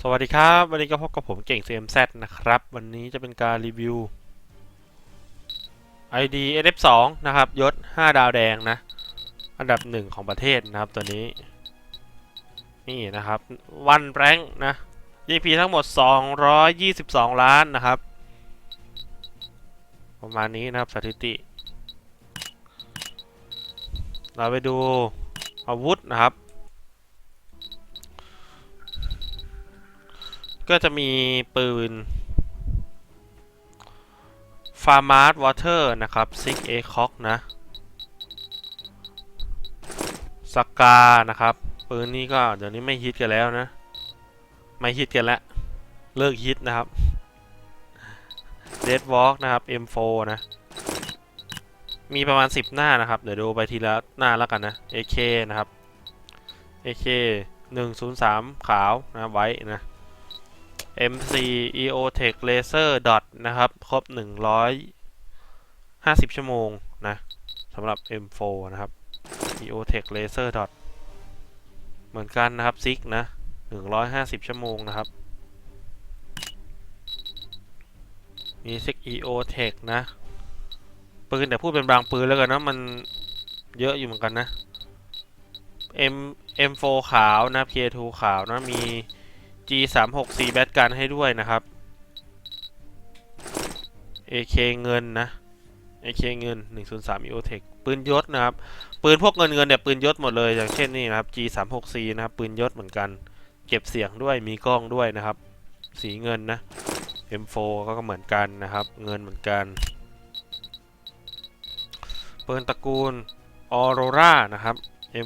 สวัสดีครับ วันนี้ก็พบกับผมเก่ง CMZ นะครับ วันนี้จะเป็นการรีวิว ID SF2 นะครับ ยศ 5 ดาวแดงนะ อันดับหนึ่งของประเทศนะครับตัวนี้ นี่นะครับ วันแรงนะ GP ทั้งหมด 222 ล้านนะครับ ประมาณนี้นะครับสถิติ เราไปดูอาวุธนะครับ ก็จะมีปืน f a r m a r Water นะครับ6 a c o c นะสกานะครับ ปืนนี้ก็เดี๋ยวนี้ไม่ฮิตกันแล้วนะ ไม่ฮิตกันแล้ว เลิกฮิตนะครับ Dead Walk นะครับ M4 นะ มีประมาณ 10 หน้านะครับ เดี๋ยวดูไปทีละหน้าแล้วกันนะ AK นะครับ AK 103 ขาวนะไว้นะ MC EOTech Laser Dot นะครับ ครบ 150 ชั่วโมงนะสำหรับ M4 นะครับ EOTech Laser Dot เหมือนกันนะครับซิกนะ 150 ชั่วโมงนะครับ มีซิก EOTech นะปืนแต่พูดเป็นบางปืนแล้วกันนะ มันเยอะอยู่เหมือนกันนะ M M4 ขาวนะ K2 ขาวนะมี G 3 6 4แบตกันให้ด้วยนะครับ AK เงินนะ AK เงิน103 EOTech ปืนยศนะครับ ปืนพวกเงินเงินเนี่ยปืนยศหมดเลยอย่างเช่นนี่นะครับ G 3 6 4นะครับปืนยศเหมือนกัน เก็บเสียงด้วยมีกล้องด้วยนะครับ สีเงินนะ M4 ก็เหมือนกันนะครับ เงินเหมือนกัน ปืนตระกูล Aurora นะครับ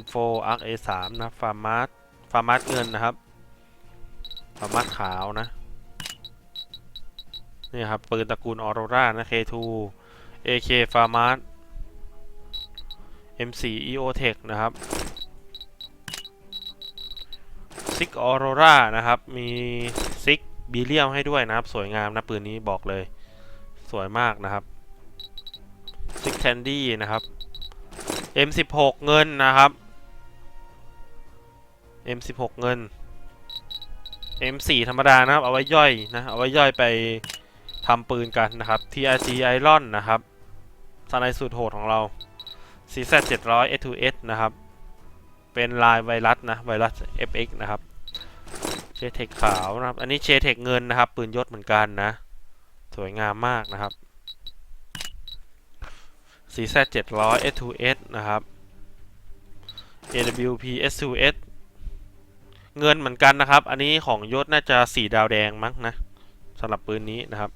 M4 Arc A3 นะฟาร์มาร์ฟาร์มาร์เงินนะครับ ฟาร์มาขาวนะ นี่ครับ ปืนตระกูลออโรรานะ K2 AK ฟาร์มา M4 EOTech นะครับ ซิกออโรรานะครับ มีซิกบีเลียมให้ด้วยนะครับ สวยงามนะ ปืนนี้บอกเลย สวยมากนะครับซิกแคนดี้นะครับ M16 เงินนะครับ M16 เงิน M4 ธรรมดานะครับ เอาไว้ย่อยนะ เอาไว้ย่อยไปทำปืนกันนะครับ TRG Iron นะครับสไนสูตรโหดของเรา CZ 700 S2S นะครับ เป็นลายไวรัสนะ ไวรัส FX นะครับ เชเทคขาวนะครับ อันนี้เชเทคเงินนะครับ ปืนยศเหมือนกันนะ สวยงามมากนะครับ CZ 700 S2S นะครับ AWP S2S เงินเหมือนกันนะครับ อันนี้ของยศน่าจะ4ดาวแดงมั้งนะสำหรับปืนนี้นะครับ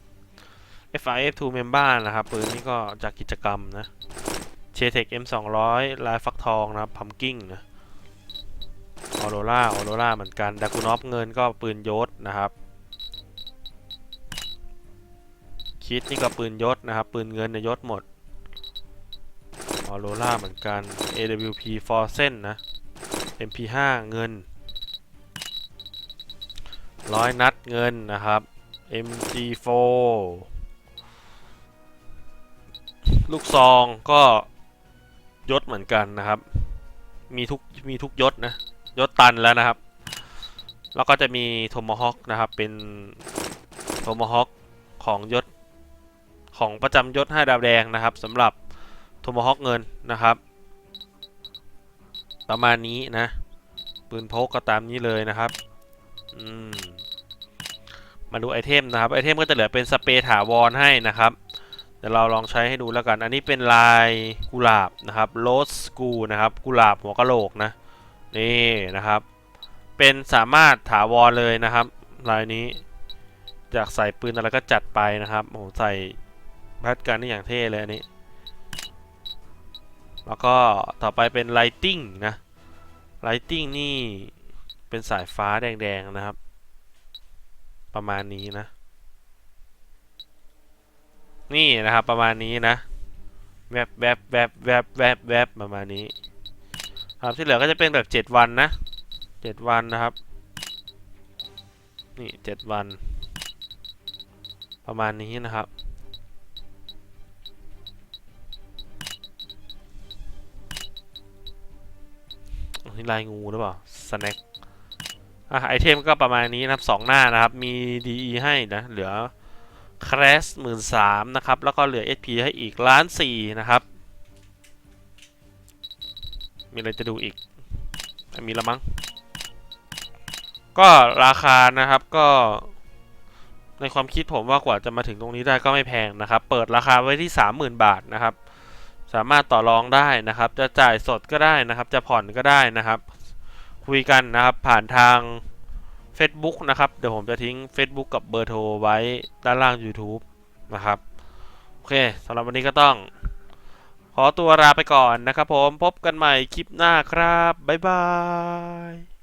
FIF2 Member นะครับ ปืนนี้ก็จากกิจกรรมนะ c h e t e c M200 ลายฟักทองนะครับพัมกิ้งนะออโรราออโรราเหมือนกันดากูนอฟเงินก็ปืนยศนะครับ คิดนี่ก็ปืนยศนะครับ ปืนเงินในยศหมดออโรราเหมือนกัน AWP f o r s e n นะ MP5 เงิน ร้อยนัดเงินนะครับ MG4 ลูกซองก็ยศเหมือนกันนะครับ มีทุกมีทุกยศนะ ยศตันแล้วนะครับ แล้วก็จะมีโทมฮอคนะครับ เป็นโทมฮอคของยศของประจำยศ5ดาวแดงนะครับสำหรับโทมฮอคเงินนะครับ ประมาณนี้นะ ปืนพกก็ตามนี้เลยนะครับ มาดูไอเทมนะครับ ไอเทมก็จะเหลือเป็นสเปรย์ถาวรให้นะครับ เดี๋ยวเราลองใช้ให้ดูแล้วกัน อันนี้เป็นลายกุหลาบนะครับโรสกูนะครับ กุหลาบหัวกะโหลกนะ นี่นะครับ เป็นสามารถถาวรเลยนะครับ ลายนี้อยากใส่ปืนอะไรก็จัดไปนะครับ โอ้โห ใส่แพทกันนี่อย่างเท่เลยอันนี้ แล้วก็ต่อไปเป็นไลติงนะไลติงนี่ เป็นสายฟ้าแดงๆนะครับ ประมาณนี้นะ นี่นะครับประมาณนี้นะ แวบแวบแวบแวบแวบแวบประมาณนี้ ครับที่เหลือก็จะเป็นแบบเจ็ดวันนะเจ็ดวันนะครับ นี่เจ็ดวัน ประมาณนี้นะครับนนี่ลายงูหรือเปล่าสแน็ค อะไอเทมก็ประมาณนี้นะครับสองหน้านะครับ มี DE ให้นะ เหลือ c r a s หมื่นสามนะครับ แล้วก็เหลือ SP ให้อีกล้านสี่นะครับ มีอะไรจะดูอีก มีล้วมั้ง ก็ราคานะครับก็ในความคิดผมว่ากว่าจะมาถึงตรงนี้ได้ก็ไม่แพงนะครับ เปิดราคาไว้ที่ 30,000 บาทนะครับ สามารถต่อรองได้นะครับ จะจ่ายสดก็ได้นะครับ จะผ่อนก็ได้นะครับ คุยกันนะครับผ่านทาง Facebook นะครับ เดี๋ยวผมจะทิ้ง Facebook กับเบอร์โทรไว้ด้านล่าง YouTube นะครับ โอเคสำหรับวันนี้ก็ต้อง ขอตัวลาไปก่อนนะครับผมพบกันใหม่คลิปหน้าครับ บ๊ายบาย